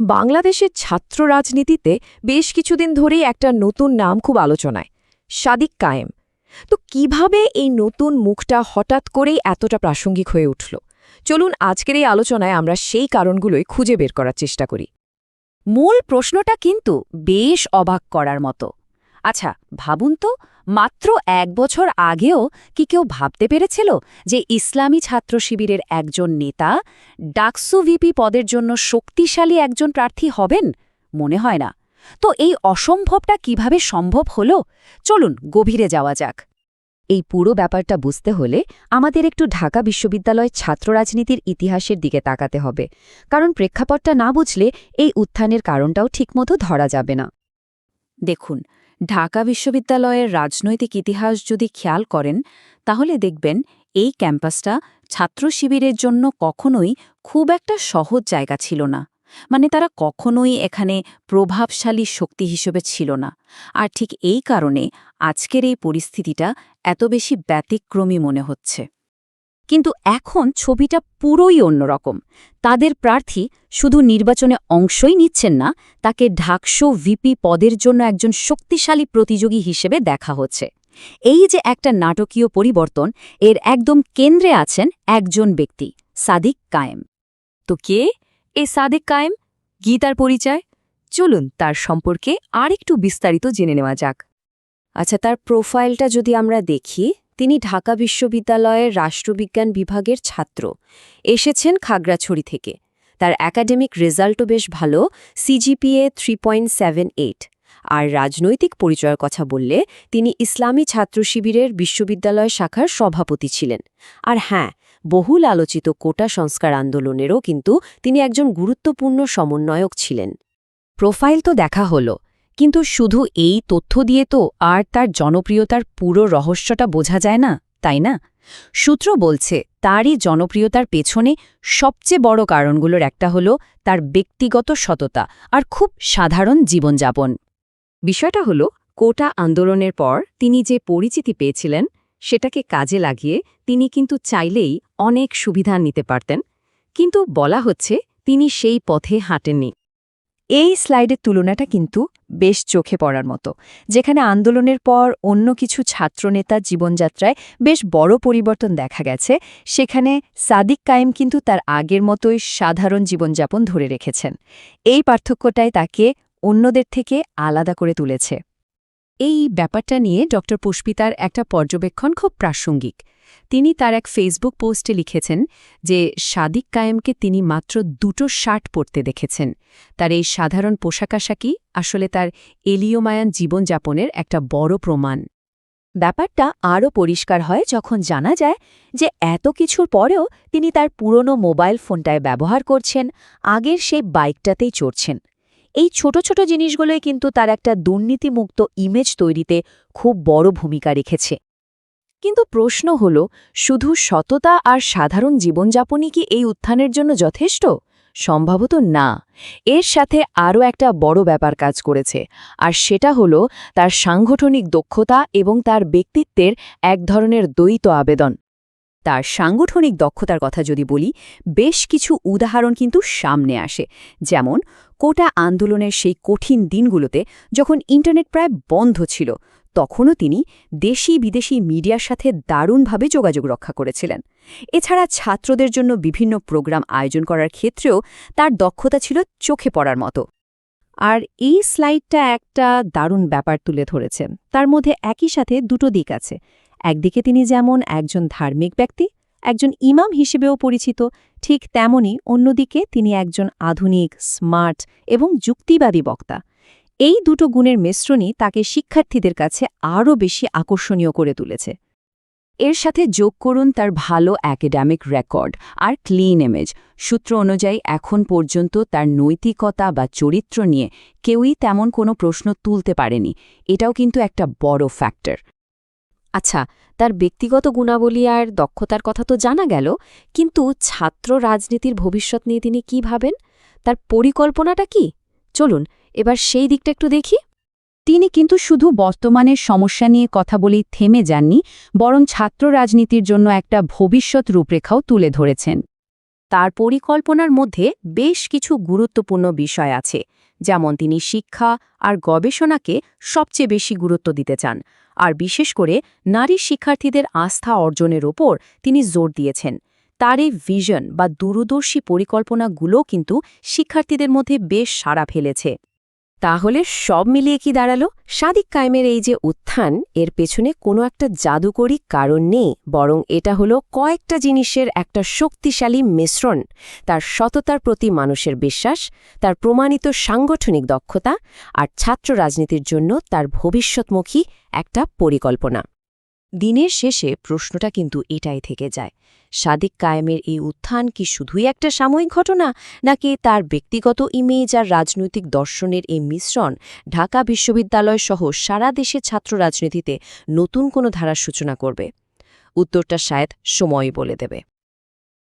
বাংলাদেশের ছাত্র রাজনীতিতে বেশ কিছুদিন ধরেই একটা নতুন নাম খুব আলোচনায়, সাদিক কায়েম। তো কীভাবে এই নতুন মুখটা হঠাৎ করেই এতটা প্রাসঙ্গিক হয়ে উঠল? চলুন আজকের এই আলোচনায় আমরা সেই কারণগুলোই খুঁজে বের করার চেষ্টা করি। মূল প্রশ্নটা কিন্তু বেশ অবাক করার মতো। আচ্ছা ভাবুন তো, মাত্র এক বছর আগেও কি কেউ ভাবতে পেরেছিল যে ইসলামী ছাত্র শিবিরের একজন নেতা ডাকসু ভিপি পদের জন্য শক্তিশালী একজন প্রার্থী হবেন? মনে হয় না। তো এই অসম্ভবটা কীভাবে সম্ভব হলো? চলুন, গভীরে যাওয়া যাক। এই পুরো ব্যাপারটা বুঝতে হলে আমাদের একটু ঢাকা বিশ্ববিদ্যালয় ছাত্র রাজনীতির ইতিহাসের দিকে তাকাতে হবে। কারণ প্রেক্ষাপটটা না বুঝলে এই উত্থানের কারণটাও ঠিকমতো ধরা যাবে না। দেখুন ঢাকা বিশ্ববিদ্যালয়ের রাজনৈতিক ইতিহাস যদি খেয়াল করেন, তাহলে দেখবেন এই ক্যাম্পাসটা ছাত্র শিবিরের জন্য কখনোই খুব একটা সহজ জায়গা ছিল না। মানে তারা কখনোই এখানে প্রভাবশালী শক্তি হিসেবে ছিল না। আর ঠিক এই কারণে আজকের এই পরিস্থিতিটা এত বেশি ব্যতিক্রমী মনে হচ্ছে। কিন্তু এখন ছবিটা পুরোই অন্যরকম। তাদের প্রার্থী শুধু নির্বাচনে অংশই নিচ্ছেন না, তাকে ঢাকশো ভিপি পদের জন্য একজন শক্তিশালী প্রতিযোগী হিসেবে দেখা হচ্ছে। এই যে একটা নাটকীয় পরিবর্তন, এর একদম কেন্দ্রে আছেন একজন ব্যক্তি, সাদিক কায়েম। তো কে? এ সাদিক কায়েম? গীতার পরিচয়? চলুন তার সম্পর্কে আরেকটু বিস্তারিত জেনে নেওয়া যাক। আচ্ছা তার প্রোফাইলটা যদি আমরা দেখি। তিনি ঢাকা বিশ্ববিদ্যালয়ের রাষ্ট্রবিজ্ঞান বিভাগের ছাত্র। এসেছেন খাগড়াছড়ি থেকে। তার একাডেমিক রেজাল্টও বেশ ভালো, সিজিপিএ থ্রি আর রাজনৈতিক পরিচয়ের কথা বললে, তিনি ইসলামী ছাত্র শিবিরের বিশ্ববিদ্যালয় শাখার সভাপতি ছিলেন। আর হ্যাঁ বহুল আলোচিত কোটা সংস্কার আন্দোলনেরও কিন্তু তিনি একজন গুরুত্বপূর্ণ সমন্বয়ক ছিলেন। প্রোফাইল তো দেখা হলো। কিন্তু শুধু এই তথ্য দিয়ে তো আর তার জনপ্রিয়তার পুরো রহস্যটা বোঝা যায় না, তাই না? সূত্র বলছে, তারই জনপ্রিয়তার পেছনে সবচেয়ে বড় কারণগুলোর একটা হল তার ব্যক্তিগত সততা আর খুব সাধারণ জীবনযাপন। বিষয়টা হল, কোটা আন্দোলনের পর তিনি যে পরিচিতি পেয়েছিলেন, সেটাকে কাজে লাগিয়ে তিনি কিন্তু চাইলেই অনেক সুবিধা নিতে পারতেন। কিন্তু বলা হচ্ছে, তিনি সেই পথে হাঁটেননি। এই স্লাইডের তুলনাটা কিন্তু বেশ চোখে পড়ার মতো, যেখানে আন্দোলনের পর অন্য কিছু ছাত্রনেতা জীবনযাত্রায় বেশ বড় পরিবর্তন দেখা গেছে। সেখানে সাদিক কায়েম কিন্তু তার আগের মতোই সাধারণ জীবনযাপন ধরে রেখেছেন। এই পার্থক্যটাই তাকে অন্যদের থেকে আলাদা করে তুলেছে। এই ব্যাপারটা নিয়ে ড পুষ্পিতার একটা পর্যবেক্ষণ খুব প্রাসঙ্গিক। তিনি তার এক ফেসবুক পোস্টে লিখেছেন যে সাদিক কায়েমকে তিনি মাত্র দুটো শার্ট পরতে দেখেছেন। তার এই সাধারণ পোশাকাশাকি আসলে তার এলিওমায়ান জীবনযাপনের একটা বড় প্রমাণ। ব্যাপারটা আরও পরিষ্কার হয় যখন জানা যায় যে এত কিছুর পরেও তিনি তার পুরনো মোবাইল ফোনটায় ব্যবহার করছেন, আগের সেই বাইকটাতেই চড়ছেন। এই ছোট ছোট জিনিসগুলোই কিন্তু তার একটা দুর্নীতিমুক্ত ইমেজ তৈরিতে খুব বড় ভূমিকা রেখেছে। কিন্তু প্রশ্ন হল, শুধু সততা আর সাধারণ জীবনযাপনই কি এই উত্থানের জন্য যথেষ্ট? সম্ভবত না। এর সাথে আরও একটা বড় ব্যাপার কাজ করেছে, আর সেটা হল তার সাংগঠনিক দক্ষতা এবং তার ব্যক্তিত্বের এক ধরনের দ্বৈত আবেদন। তার সাংগঠনিক দক্ষতার কথা যদি বলি, বেশ কিছু উদাহরণ কিন্তু সামনে আসে, যেমন কোটা আন্দোলনের সেই কঠিন দিনগুলোতে যখন ইন্টারনেট প্রায় বন্ধ ছিল, তখনও তিনি দেশি বিদেশি মিডিয়ার সাথে দারুণভাবে যোগাযোগ রক্ষা করেছিলেন। এছাড়া ছাত্রদের জন্য বিভিন্ন প্রোগ্রাম আয়োজন করার ক্ষেত্রেও তার দক্ষতা ছিল চোখে পড়ার মতো। আর এই স্লাইডটা একটা দারুণ ব্যাপার তুলে ধরেছেন তার মধ্যে একই সাথে দুটো দিক আছে। একদিকে তিনি যেমন একজন ধার্মিক ব্যক্তি একজন ইমাম হিসেবেও পরিচিত, ঠিক তেমনি অন্যদিকে তিনি একজন আধুনিক, স্মার্ট এবং যুক্তিবাদী বক্তা। এই দুটো গুণের মিশ্রণই তাকে শিক্ষার্থীদের কাছে আরও বেশি আকর্ষণীয় করে তুলেছে। এর সাথে যোগ করুন তার ভালো অ্যাকাডেমিক রেকর্ড আর ক্লিন ইমেজ সূত্র অনুযায়ী, এখন পর্যন্ত তার নৈতিকতা বা চরিত্র নিয়ে কেউই তেমন কোনো প্রশ্ন তুলতে পারেনি। এটাও কিন্তু একটা বড় ফ্যাক্টর আচ্ছা তার ব্যক্তিগত গুণাবলী আর দক্ষতার কথা তো জানা গেল কিন্তু ছাত্র রাজনীতির ভবিষ্যৎ নিয়ে তিনি কি ভাবেন? তার পরিকল্পনাটা কি? চলুন এবার সেই দিকটা একটু দেখি। তিনি কিন্তু শুধু বর্তমানের সমস্যা নিয়ে কথা বলেই থেমে যাননি বরং ছাত্র রাজনীতির জন্য একটা ভবিষ্যৎ রূপরেখাও তুলে ধরেছেন। তার পরিকল্পনার মধ্যে বেশ কিছু গুরুত্বপূর্ণ বিষয় আছে। যেমন তিনি শিক্ষা আর গবেষণাকে সবচেয়ে বেশি গুরুত্ব দিতে চান, আর বিশেষ করে নারী শিক্ষার্থীদের আস্থা অর্জনের ওপর তিনি জোর দিয়েছেন। তার এই ভিশন বা দূরদর্শী পরিকল্পনাগুলো কিন্তু শিক্ষার্থীদের মধ্যে বেশ সাড়া ফেলেছে। তাহলে সব মিলিয়ে কি দাঁড়াল? সাদিক কায়েমের এই যে উত্থান, এর পেছনে কোনো একটা জাদুকরী কারণ নেই, বরং এটা হলো কয়েকটা জিনিসের একটা শক্তিশালী মিশ্রণ, তার সততার প্রতি মানুষের বিশ্বাস, তার প্রমাণিত সাংগঠনিক দক্ষতা, আর ছাত্র রাজনীতির জন্য তার ভবিষ্যৎমুখী একটা পরিকল্পনা। দিনের শেষে প্রশ্নটা কিন্তু এটাই থেকে যায়। সাদিক কায়েমের এই উত্থান কি শুধুই একটা সাময়িক ঘটনা, নাকি তার ব্যক্তিগত ইমেজ আর রাজনৈতিক দর্শনের এই মিশ্রণ ঢাকা বিশ্ববিদ্যালয় সহ সারা দেশে ছাত্র রাজনীতিতে নতুন কোনো ধারার সূচনা করবে? উত্তরটা শায়দ সময় বলে দেবে।